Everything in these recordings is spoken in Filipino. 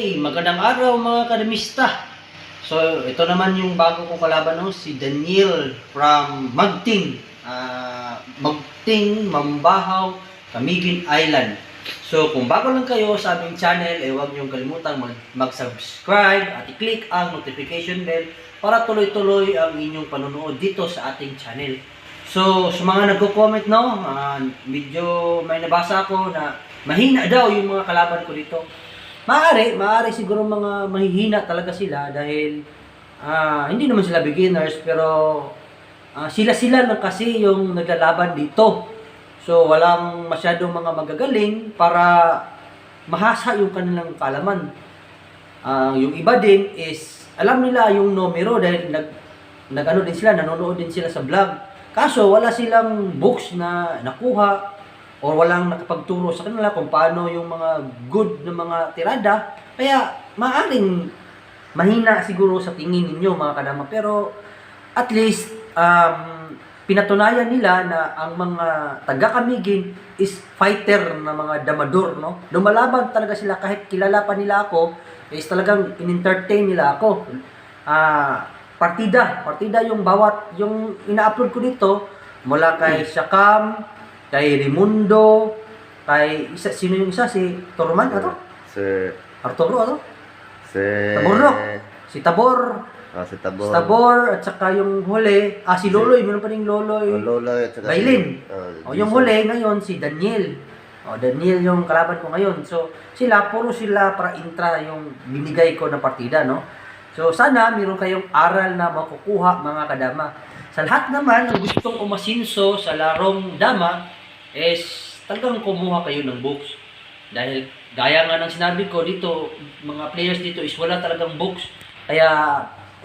Okay, magandang araw mga kadamista. So, ito naman yung bago kong kalaban no, si Daniel from Magting. Ah, Magting, Mambahaw, Camiguin Island. So, kung bago lang kayo sa aming channel, eh huwag niyong kalimutan mag- mag-subscribe at i-click ang notification bell para tuloy-tuloy ang inyong panonood dito sa ating channel. So, sa mga nagko-comment no, ah, medyo may nabasa ako na mahina daw yung mga kalaban ko dito. Maaari, maaari siguro mga mahihina talaga sila dahil ah, hindi naman sila beginners pero ah, sila-sila lang kasi yung naglalaban dito. So walang masyadong mga magagaling para mahasa yung kanilang kalaman. Ah, yung iba din is alam nila yung numero dahil nag nagano din sila, nanonood din sila sa vlog. Kaso wala silang books na nakuha or walang nakapagturo sa kanila kung paano yung mga good na mga tirada. Kaya maaring mahina siguro sa tingin ninyo mga kadama. Pero at least um, pinatunayan nila na ang mga taga-kamigin is fighter na mga damador. No? Lumalaban talaga sila kahit kilala pa nila ako is talagang in-entertain nila ako. Ah, partida, partida yung bawat yung ina-upload ko dito mula kay Shakam, kay Rimundo, kay isa sino yung isa si Torman ato? Si... Arturo ato? Si... Taborok. Si Tabor, Ah, si si Tabor. Tabor at saka yung huli, ah si Loloy, meron pa ring Loloy. Oh, Lola at saka Bailin. si... Oh, O yung huli ngayon si Daniel. O Daniel yung kalaban ko ngayon. So sila puro sila para intra yung binigay ko na partida no. So sana meron kayong aral na makukuha mga kadama. Sa lahat naman ng gustong umasinso sa larong dama is talagang kumuha kayo ng books. Dahil gaya nga ng sinabi ko dito, mga players dito is wala talagang books. Kaya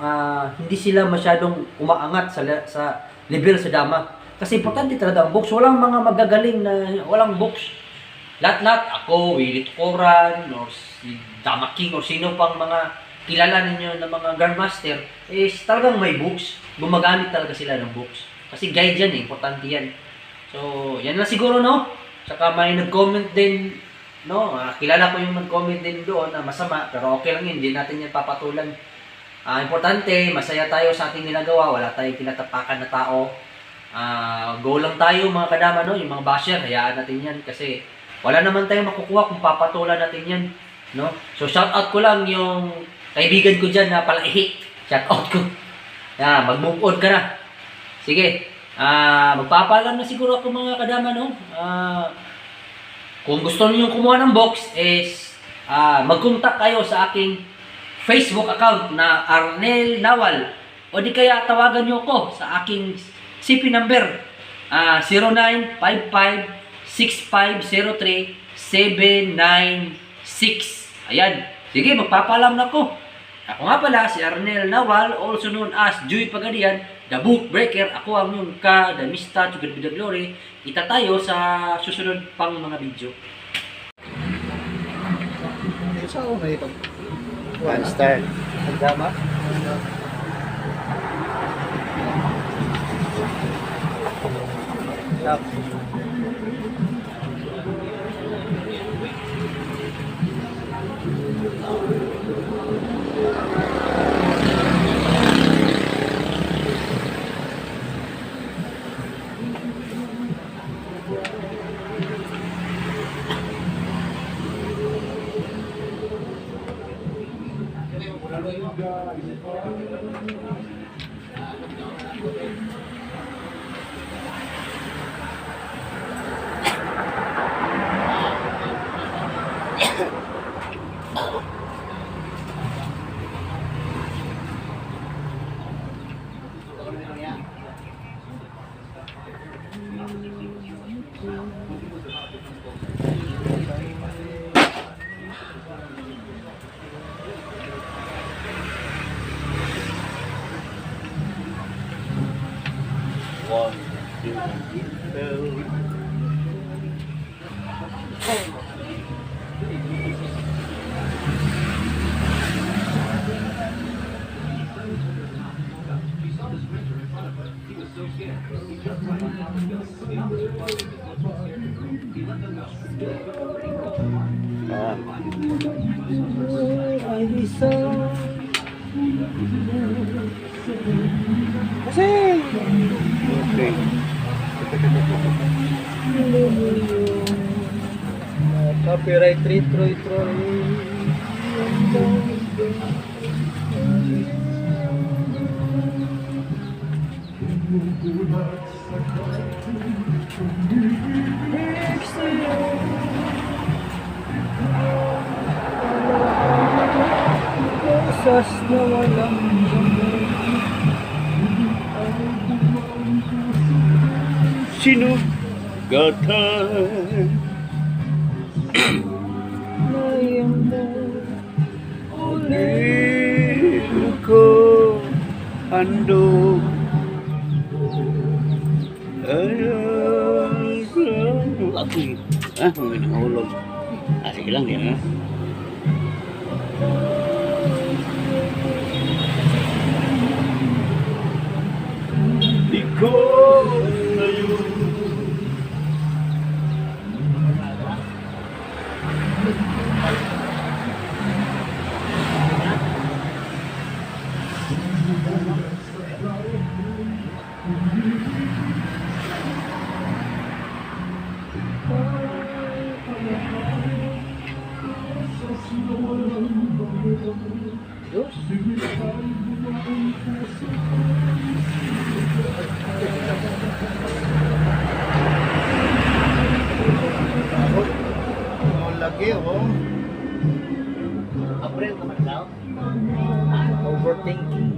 ah, hindi sila masyadong umaangat sa sa level sa dama. Kasi importante talaga ang books. Walang mga magagaling na walang books. Lahat-lahat, ako, Willie Coran, or si Dama King, or sino pang mga kilala ninyo na mga Grandmaster, is talagang may books. Gumagamit talaga sila ng books. Kasi guide yan eh, importante yan. So, yan lang siguro, no? Saka may nag-comment din, no? Ah, kilala ko yung nag-comment din doon na masama, pero okay lang yun, hindi natin yan papatulan. Ah, importante, masaya tayo sa ating ginagawa, wala tayong tinatapakan na tao. Ah, go lang tayo mga kadama, no? Yung mga basher, hayaan natin yan kasi wala naman tayong makukuha kung papatulan natin yan, no? So, shout out ko lang yung kaibigan ko dyan na palaihi. Shout out ko. Yeah, mag-move on ka na. Sige. Ah, magpapaalam na siguro ako mga kadama, no? Ah, kung gusto niyo kumuha ng box is ah, mag-contact kayo sa aking Facebook account na Arnel Nawal o di kaya tawagan niyo ko sa aking CP number ah 0955-6503-796. Ayan. Sige, magpapalam na ko. Ako nga pala, si Arnel Nawal, also known as Joy Pagadian, The Book Breaker. Ako ang yung ka, The Mista, to God be the glory. Kita tayo sa susunod pang mga video. Sa ako na ito. One star. Nagdama? One, isang Kasi! Okay. Copyright retro retro Rosas na walang Sino? Gatan. layang mo Ulit ko handog. Ayaw sa... Ako eh. Ah, may nangahulog. Ah, sige lang din Lagi oh. April ka man daw? Overthinking.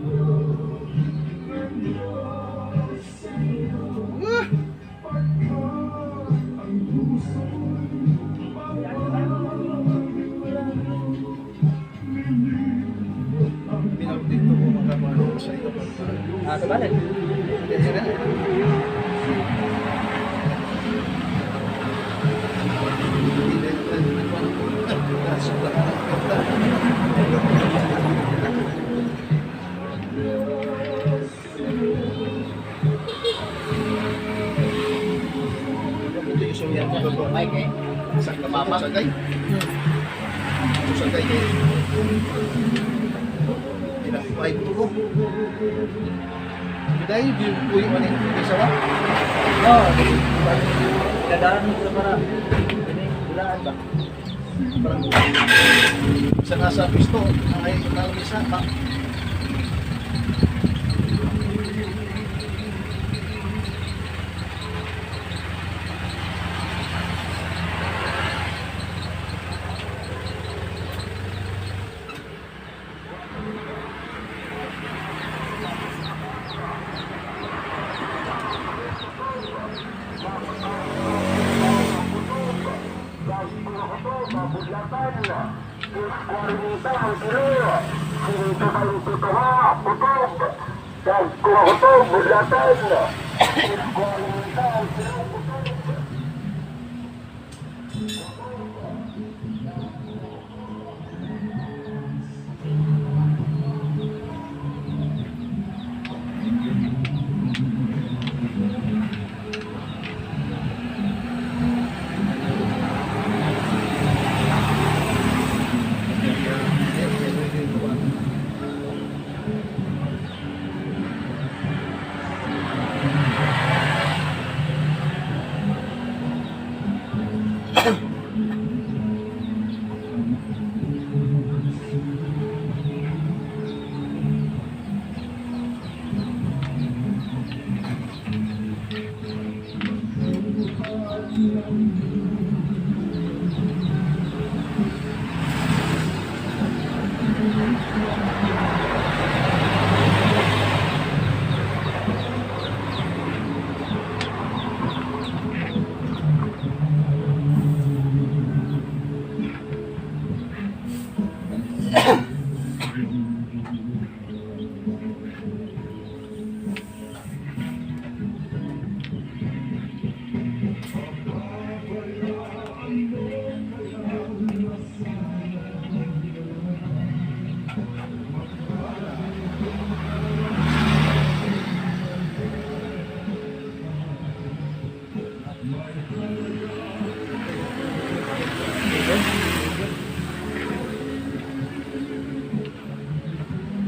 Pinagdito ko magkamano sa iyo. Ah, sa balik. Mike eh. Sa kamama. Sa gay. Sa gay kay. Pinakuhay ko. Biday, di ko yung maning isawa. Oh, dadaan mo sa para. Ini, bulaan ba? Parang sa nasa pisto, ay nalamisa. Pa. この音をぶらされるの。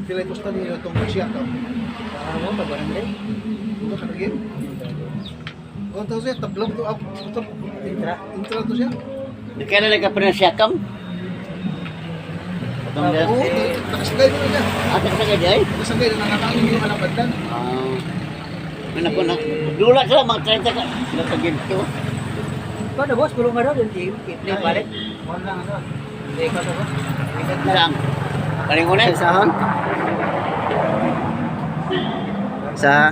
Pila ito sa niyo itong siya ka. Ano mo, pag-barangay? Buka ka lagi. Oh, tao siya, tablong to. Ito, Intra. intro to siya. Di kaya na ka pa na siya kam? Oo, na. nakasagay mo na niya. Ate ka sa gay? Nakasagay na nakakain mo alam bandan. Ah. Ano ko na. Dula sila mga 30 ka. Sila sa ginto. Paano boss? Pulong ka daw doon, Jim? I-play balik? One lang ano? Hindi ka to boss? Saan? Palingunan? Sahon? Sa?